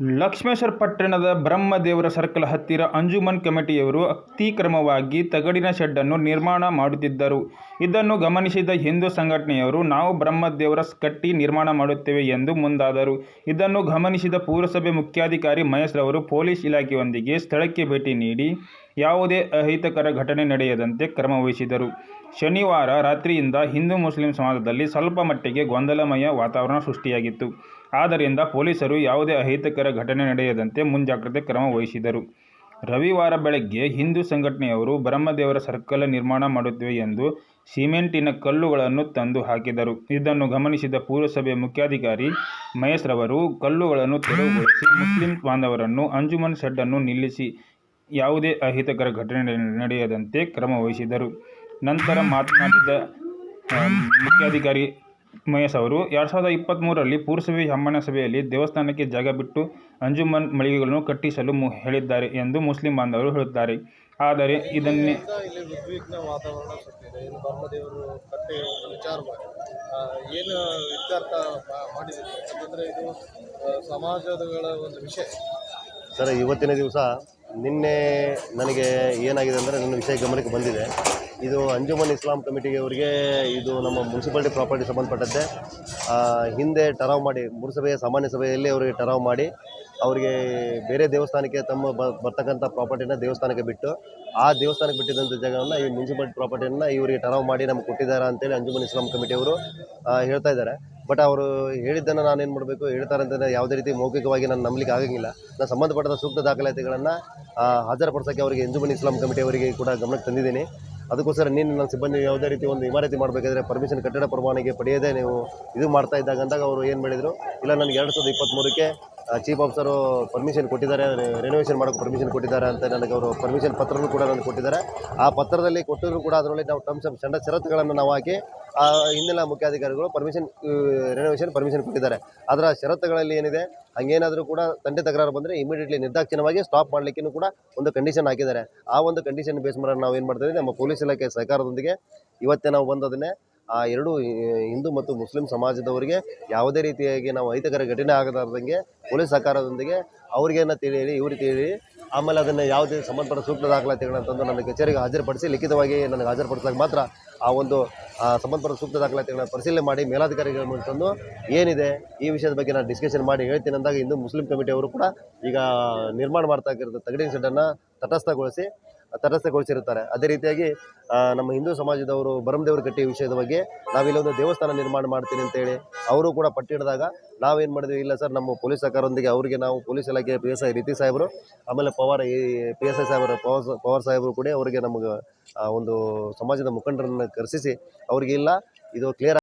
ಲಕ್ಷ್ಮೇಶ್ವರ ಪಟ್ಟಣದ ಬ್ರಹ್ಮದೇವರ ಸರ್ಕಲ್ ಹತ್ತಿರ ಅಂಜುಮನ್ ಕಮಿಟಿಯವರು ಅತಿಕ್ರಮವಾಗಿ ತಗಡಿನ ಶೆಡ್ಡನ್ನು ನಿರ್ಮಾಣ ಮಾಡುತ್ತಿದ್ದರು. ಇದನ್ನು ಗಮನಿಸಿದ ಹಿಂದೂ ಸಂಘಟನೆಯವರು, ನಾವು ಬ್ರಹ್ಮದೇವರ ಕಟ್ಟಿ ನಿರ್ಮಾಣ ಮಾಡುತ್ತೇವೆ ಎಂದು ಮುಂದಾದರು. ಇದನ್ನು ಗಮನಿಸಿದ ಪುರಸಭೆ ಮುಖ್ಯಾಧಿಕಾರಿ ಮಹೇಶ್ ರವರು ಪೊಲೀಸ್ ಇಲಾಖೆಯೊಂದಿಗೆ ಸ್ಥಳಕ್ಕೆ ಭೇಟಿ ನೀಡಿ ಯಾವುದೇ ಅಹಿತಕರ ಘಟನೆ ನಡೆಯದಂತೆ ಕ್ರಮವಹಿಸಿದರು ಶನಿವಾರ ರಾತ್ರಿಯಿಂದ ಹಿಂದೂ ಮುಸ್ಲಿಂ ಸಮಾಜದಲ್ಲಿ ಸ್ವಲ್ಪ ಮಟ್ಟಿಗೆ ಗೊಂದಲಮಯ ವಾತಾವರಣ ಸೃಷ್ಟಿಯಾಗಿತ್ತು. ಆದ್ದರಿಂದ ಪೊಲೀಸರು ಯಾವುದೇ ಅಹಿತಕರ ಘಟನೆ ನಡೆಯದಂತೆ ಮುಂಜಾಗ್ರತೆ ಕ್ರಮ ವಹಿಸಿದರು. ರವಿವಾರ ಬೆಳಗ್ಗೆ ಹಿಂದೂ ಸಂಘಟನೆಯವರು ಬ್ರಹ್ಮದೇವರ ಸರ್ಕಲ್ ನಿರ್ಮಾಣ ಮಾಡುತ್ತಿವೆ ಎಂದು ಸಿಮೆಂಟಿನ ಕಲ್ಲುಗಳನ್ನು ತಂದು ಹಾಕಿದರು. ಇದನ್ನು ಗಮನಿಸಿದ ಪುರಸಭೆ ಮುಖ್ಯಾಧಿಕಾರಿ ಮಹೇಶ್ ರವರು, ಕಲ್ಲುಗಳನ್ನು ತೆರವುಗೊಳಿಸಿ ಮುಸ್ಲಿಂ ಬಾಂಧವರನ್ನು ಅಂಜುಮನ್ ಶೆಡ್ಡನ್ನು ನಿಲ್ಲಿಸಿ ಯಾವುದೇ ಅಹಿತಕರ ಘಟನೆ ನಡೆಯದಂತೆ ಕ್ರಮ ವಹಿಸಿದರು. ನಂತರ ಮಾತನಾಡಿದ ಮುಖ್ಯಾಧಿಕಾರಿ ಮಹೇಶ್ ಅವರು ಎರಡು ಸಾವಿರದ ಇಪ್ಪತ್ತ್ಮೂರರಲ್ಲಿ ಪುರಸಭೆ ಸಾಮಾನ್ಯ ಸಭೆಯಲ್ಲಿ ದೇವಸ್ಥಾನಕ್ಕೆ ಜಾಗ ಬಿಟ್ಟು ಅಂಜುಮನ್ ಮಳಿಗೆಗಳನ್ನು ಕಟ್ಟಿಸಲು ಮು- ಹೇಳಿದ್ದಾರೆ ಎಂದು ಮುಸ್ಲಿಂ ಬಾಂಧವರು ಹೇಳುತ್ತಾರೆ. ಆದರೆ ಇದನ್ನೇ ಈಗ ಇಲ್ಲಿ ಉದ್ವಿಗ್ನ ವಾತಾವರಣ ಬ್ರಹ್ಮದೇವರು ಕಟ್ಟೆ ಒಂದು ವಿಚಾರ ಮಾಡಿ ಆ, ಏನು ಇತ್ಯರ್ಥ ಮಾ- ಮಾಡಿದ್ದೀರಿ ಯಾಕಂದರೆ ಇದು ಆ, ಸಮಾಜಗಳ ಒಂದು ವಿಷಯ. ಸರ್ ಇವತ್ತಿನ ದಿವಸ ನಿನ್ನೆ ನನಗೆ ಏನಾಗಿದೆ ಅಂದರೆ ನನ್ನ ವಿಷಯ ಗಮನಕ್ಕೆ ಬಂದಿದೆ. ಇದು ಅಂಜುಮನ್ ಇಸ್ಲಾಂ ಕಮಿಟಿಗೆ ಅವರಿಗೆ ಇದು ನಮ್ಮ ಮುನ್ಸಿಪಾಲ್ಟಿ ಪ್ರಾಪರ್ಟಿ ಸಂಬಂಧಪಟ್ಟಂತೆ ಹಿಂದೆ ಟರಾವ್ ಮಾಡಿ ಮುರುಸಭೆಯ ಸಾಮಾನ್ಯ ಸಭೆಯಲ್ಲಿ ಅವರಿಗೆ ಟರಾವ್ ಮಾಡಿ, ಅವರಿಗೆ ಬೇರೆ ದೇವಸ್ಥಾನಕ್ಕೆ ತಮ್ಮ ಬರ್ತಕ್ಕಂಥ ಪ್ರಾಪರ್ಟಿನ ದೇವಸ್ಥಾನಕ್ಕೆ ಬಿಟ್ಟು, ಆ ದೇವಸ್ಥಾನಕ್ಕೆ ಬಿಟ್ಟಿದ್ದಂಥ ಜಾಗವನ್ನು ಈ ಮುನ್ಸಿಪಾಲ್ಟಿ ಪ್ರಾಪರ್ಟಿಯನ್ನು ಇವರಿಗೆ ಟರಾವ್ ಮಾಡಿ ನಮ್ಗೆ ಕೊಟ್ಟಿದ್ದಾರೆ ಅಂತೇಳಿ ಅಂಜುಮನ್ ಇಸ್ಲಾಂ ಕಮಿಟಿಯವರು ಹೇಳ್ತಾ ಇದ್ದಾರೆ. ಬಟ್ ಅವರು ಹೇಳಿದ್ದನ್ನು ನಾನು ಏನು ಮಾಡಬೇಕು, ಹೇಳ್ತಾರೆ ಅಂತ ಯಾವುದೇ ರೀತಿ ಮೌಖಿಕವಾಗಿ ನಾನು ನಂಬಲಿಕ್ಕೆ ಆಗಂಗಿಲ್ಲ. ನಾನು ಸಂಬಂಧಪಟ್ಟ ಸೂಕ್ತ ದಾಖಲಾತಿಗಳನ್ನು ಹಾಜರುಪಡಿಸೋಕ್ಕೆ ಅವರಿಗೆ ಅಂಜುಮನ್ ಇಸ್ಲಾಂ ಕಮಿಟಿಯವರಿಗೆ ಕೂಡ ಗಮನಕ್ಕೆ ತಂದಿದ್ದೀನಿ. ಅದಕ್ಕೋಸ್ಕರ ನೀನು ನನ್ನ ಸಿಬ್ಬಂದಿ ಯಾವುದೇ ರೀತಿ ಒಂದು ಇಮಾರತಿ ಮಾಡಬೇಕಾದ್ರೆ ಪರ್ಮಿಷನ್ ಕಟ್ಟಡ ಪರವಾನಗಿ ಪಡೆಯದೇ ನೀವು ಇದು ಮಾಡ್ತಾ ಇದ್ದಾಗ ಅಂದಾಗ ಅವರು ಏನು ಮಾಡಿದರು? ಇಲ್ಲ, ನನಗೆ ಎರಡು ಸಾವಿರದ ಇಪ್ಪತ್ತ್ಮೂರಕ್ಕೆ ಚೀಫ್ ಆಫೀಸರು ಪರ್ಮಿಷನ್ ಕೊಟ್ಟಿದ್ದಾರೆ ರಿನೋವೇಷನ್ ಮಾಡೋಕ್ಕೆ ಪರ್ಮಿಷನ್ ಕೊಟ್ಟಿದ್ದಾರೆ ಅಂತ ನನಗೆ ಅವರು ಪರ್ಮಿಷನ್ ಪತ್ರನೂ ಕೂಡ ನನಗೆ ಕೊಟ್ಟಿದ್ದಾರೆ. ಆ ಪತ್ರದಲ್ಲಿ ಕೊಟ್ಟಿದ್ರು ಕೂಡ ಅದರಲ್ಲಿ ನಾವು ಟರ್ಮ್ಸ್ ಆಫ್ ಸ್ಟ್ಯಾಂಡರ್ಡ್ ಷರತ್ತುಗಳನ್ನು ನಾವು ಹಾಕಿ, ಆ, ಹಿಂದಿನ ಮುಖ್ಯಾಧಿಕಾರಿಗಳು ಪರ್ಮಿಷನ್ ರಿನೋವೇಷನ್ ಪರ್ಮಿಷನ್ ಕೊಟ್ಟಿದ್ದಾರೆ. ಅದರ ಷರತ್ತುಗಳಲ್ಲಿ ಏನಿದೆ, ಹಂಗೇನಾದರೂ ಕೂಡ ತಂದೆ ತಕರಾರು ಬಂದರೆ ಇಮಿಡಿಯೇಟ್ಲಿ ನಿರ್ದಾಕ್ಷಿಣ್ಯವಾಗಿ ಸ್ಟಾಪ್ ಮಾಡಲಿಕ್ಕೂ ಕೂಡ ಒಂದು ಕಂಡೀಷನ್ ಹಾಕಿದ್ದಾರೆ. ಆ ಒಂದು ಕಂಡೀಷನ್ ಬೇಸ್ ಮೇಲೆ ನಾವು ಏನು ಮಾಡ್ತೀವಿ ನಮ್ಮ ಪೊಲೀಸ್ ಇಲಾಖೆ ಸಹಕಾರದೊಂದಿಗೆ ಇವತ್ತೇ ನಾವು ಬಂದದನ್ನೇ ಆ ಎರಡು ಹಿಂದೂ ಮತ್ತು ಮುಸ್ಲಿಂ ಸಮಾಜದವರಿಗೆ ಯಾವುದೇ ರೀತಿಯಾಗಿ ನಾವು ಅಹಿತಕರ ಘಟನೆ ಆಗದಾರ್ದಂಗೆ ಪೊಲೀಸ್ ಸಹಕಾರದೊಂದಿಗೆ ಅವ್ರಿಗೇನ ತಿಳಿಯಲಿ, ಇವ್ರಿಗೆ ತಿಳಿಯಲಿ, ಆಮೇಲೆ ಅದನ್ನು ಯಾವುದೇ ಸಂಬಂಧಪಟ್ಟ ಸೂಕ್ತ ದಾಖಲಾತಿಗಳನ್ನ ತಂದು ನನ್ನ ಕಚೇರಿಗೆ ಹಾಜರುಪಡಿಸಿ, ಲಿಖಿತವಾಗಿ ನನಗೆ ಹಾಜರುಪಡಿಸಿದಾಗ ಮಾತ್ರ ಆ ಒಂದು ಸಂಬಂಧಪಟ್ಟ ಸೂಕ್ತ ದಾಖಲಾತಿಗಳನ್ನ ಪರಿಶೀಲನೆ ಮಾಡಿ ಮೇಲಾಧಿಕಾರಿಗಳ ತಂದು ಏನಿದೆ, ಈ ವಿಷಯದ ಬಗ್ಗೆ ನಾನು ಡಿಸ್ಕಷನ್ ಮಾಡಿ ಹೇಳ್ತೀನಿ ಅಂದಾಗ ಇಂದು ಮುಸ್ಲಿಂ ಕಮಿಟಿಯವರು ಕೂಡ ಈಗ ನಿರ್ಮಾಣ ಮಾಡ್ತಾ ಇರೋದು ತಗಡಿನ ಶೆಡ್ಡನ್ನು ತಟಸ್ಥಗೊಳಿಸಿ ತಟಸ್ಥಗೊಳಿಸಿರುತ್ತಾರೆ. ಅದೇ ರೀತಿಯಾಗಿ ನಮ್ಮ ಹಿಂದೂ ಸಮಾಜದವರು ಬರಮದೇವ್ರ ಕಟ್ಟಿ ವಿಷಯದ ಬಗ್ಗೆ ನಾವಿಲ್ಲೊಂದು ದೇವಸ್ಥಾನ ನಿರ್ಮಾಣ ಮಾಡ್ತೀನಿ ಅಂತೇಳಿ ಅವರು ಕೂಡ ಪಟ್ಟಿ ಹಿಡಿದಾಗ ನಾವೇನು ಮಾಡಿದ್ವಿ, ಇಲ್ಲ ಸರ್, ನಮ್ಮ ಪೊಲೀಸ್ ಸರ್ಕಾರದೊಂದಿಗೆ ಅವರಿಗೆ ನಾವು ಪೊಲೀಸ್ ಇಲಾಖೆ ಪಿ ಎಸ್ ಐ ರೀತಿ ಸಾಹೇಬರು, ಆಮೇಲೆ ಪವಾರ್ ಈ ಪಿ ಎಸ್ ಐ ಸಾಹೇಬರು, ಪವರ್ ಪವಾರ್ ಸಾಹೇಬರು ಕೂಡ ಅವರಿಗೆ ನಮಗೆ ಒಂದು ಸಮಾಜದ ಮುಖಂಡರನ್ನು ಕರೆಸಿಸಿ ಅವ್ರಿಗೆ ಇಲ್ಲ ಇದು ಕ್ಲಿಯರ್